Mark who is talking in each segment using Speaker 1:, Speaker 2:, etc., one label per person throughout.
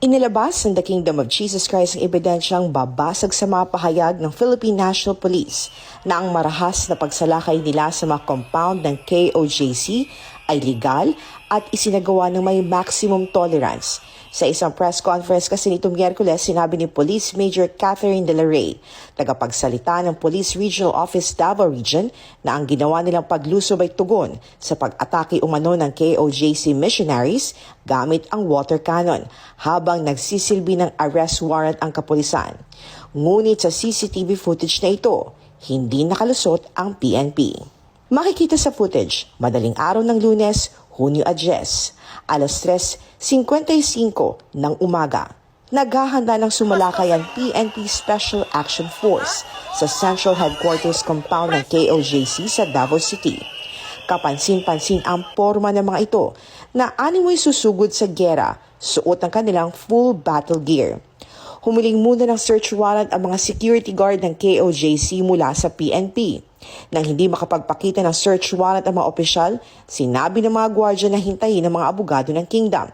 Speaker 1: Inilabas ng The Kingdom of Jesus Christ ang ebidensyang babasag sa mga pahayag ng Philippine National Police na ang marahas na pagsalakay nila sa mga compound ng KOJC ay legal at isinagawa ng may maximum tolerance. Sa isang press conference kasi nitong Miyerkules, sinabi ni Police Major Catherine De La Rey, tagapagsalita ng Police Regional Office Davao Region, na ang ginawa nilang paglusob ay tugon sa pag-atake umano ng KOJC missionaries gamit ang water cannon habang nagsisilbi ng arrest warrant ang kapulisan. Ngunit sa CCTV footage na ito, hindi nakalusot ang PNP. Makikita sa footage, madaling araw ng lunes, Hunyo 10, alas 3.55 ng umaga. Naghahanda ng sumalakay ang PNP Special Action Force sa Central Headquarters Compound ng KOJC sa Davao City. Kapansin-pansin ang forma ng mga ito na animoy susugod sa gera, suot ang kanilang full battle gear. Humiling muna ng search warrant ang mga security guard ng KOJC mula sa PNP. Nang hindi makapagpakita ng search warrant ang mga opisyal, sinabi ng mga gwardya na hintayin ng mga abogado ng Kingdom.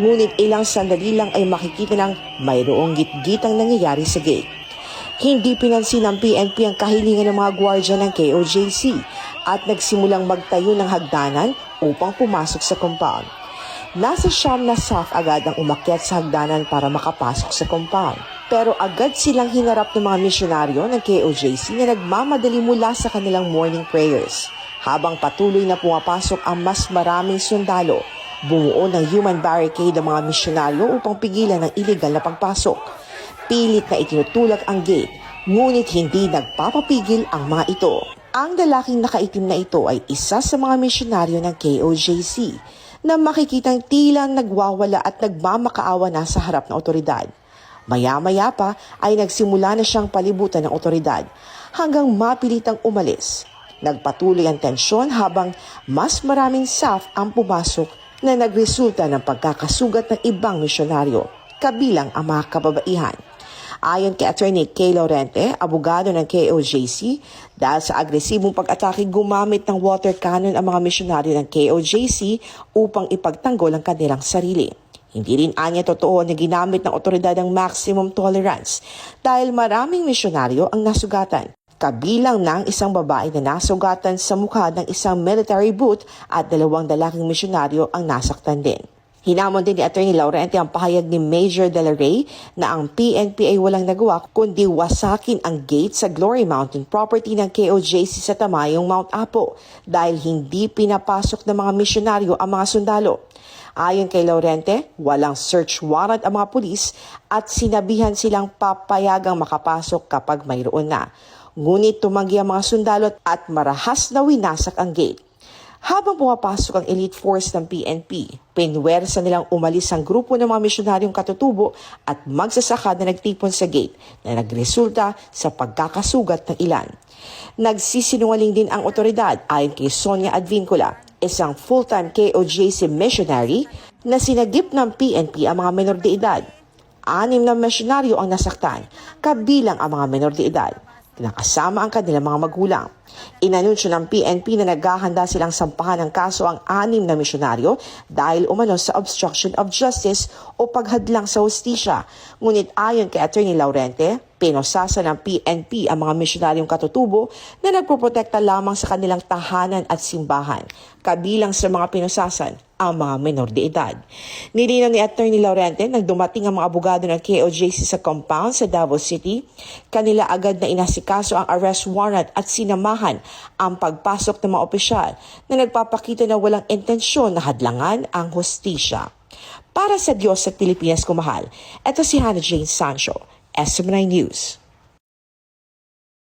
Speaker 1: Ngunit ilang sandali lang ay makikita ng mayroong gitgitang nangyayari sa gate. Hindi pinansin ng PNP ang kahilingan ng mga gwardya ng KOJC at nagsimulang magtayo ng hagdanan upang pumasok sa compound. Nasa siyam na staff agad ang umakyat sa hagdanan para makapasok sa compound. Pero agad silang hinarap ng mga misyonaryo ng KOJC na nagmamadali mula sa kanilang morning prayers. Habang patuloy na pumapasok ang mas maraming sundalo, bumuo ng human barricade ang mga misyonaryo upang pigilan ang illegal na pagpasok. Pilit na itinutulak ang gate, ngunit hindi nagpapapigil ang mga ito. Ang lalaking nakaitim na ito ay isa sa mga misyonaryo ng KOJC na makikitang tila nagwawala at nagmamakaawa na sa harap ng otoridad. Maya-maya pa ay nagsimula na siyang palibutan ng otoridad hanggang mapilitang umalis. Nagpatuloy ang tensyon habang mas maraming staff ang pumasok na nagresulta ng pagkakasugat ng ibang misyonaryo, kabilang ang mga kababaihan. Ayon kay Attorney Kay Laurente, abogado ng KOJC, dahil sa agresibong pag-atake gumamit ng water cannon ang mga misyonaryo ng KOJC upang ipagtanggol ang kanilang sarili. Hindi rin anya totoo na ginamit ng otoridad ang maximum tolerance dahil maraming misyonaryo ang nasugatan. Kabilang ng isang babae na nasugatan sa mukha ng isang military boot at dalawang dalaking misyonaryo ang nasaktan din. Hinamon din ni Attorney Laurente ang pahayag ni Major De Rey na ang PNP ay walang nagawa kundi wasakin ang gate sa Glory Mountain property ng KOJC sa Tamayong Mount Apo dahil hindi pinapasok ng mga misyonaryo ang mga sundalo. Ayon kay Laurente, walang search warrant ang mga pulis at sinabihan silang papayagang makapasok kapag mayroon na. Ngunit tumanggi ang mga sundalo at marahas na winasak ang gate. Habang pumapasok ang elite force ng PNP, pinwersa nilang umalis ang grupo ng mga misyonaryong katutubo at magsasaka na nagtipon sa gate na nagresulta sa pagkakasugat ng ilan. Nagsisinungaling din ang otoridad ayon kay Sonia Advincula, isang full-time KOJC missionary na sinagip ng PNP ang mga menor de edad. Anim na misyonaryo ang nasaktan, kabilang ang mga menor de edad nakasama ang kanilang mga magulang. Inanunsyo ng PNP na naghahanda silang sampahan ng kaso ang anim na misyonaryo dahil umano sa obstruction of justice o paghadlang sa hustisya. Ngunit ayon kay Attorney Laurente, pinosasa ng PNP ang mga misyonaryong katutubo na nagpoprotekta lamang sa kanilang tahanan at simbahan, kabilang sa mga pinosasan ang mga menor de edad. Nilinaw ni Attorney Laurente nang dumating ang mga abogado ng KOJC sa compound sa Davao City, kanila agad na inasikaso ang arrest warrant at sinamahan ang pagpasok ng mga opisyal na nagpapakita na walang intensyon na hadlangan ang hustisya. Para sa Diyos at Pilipinas kumahal, ito si Hannah Jane Sancho, SMNI News.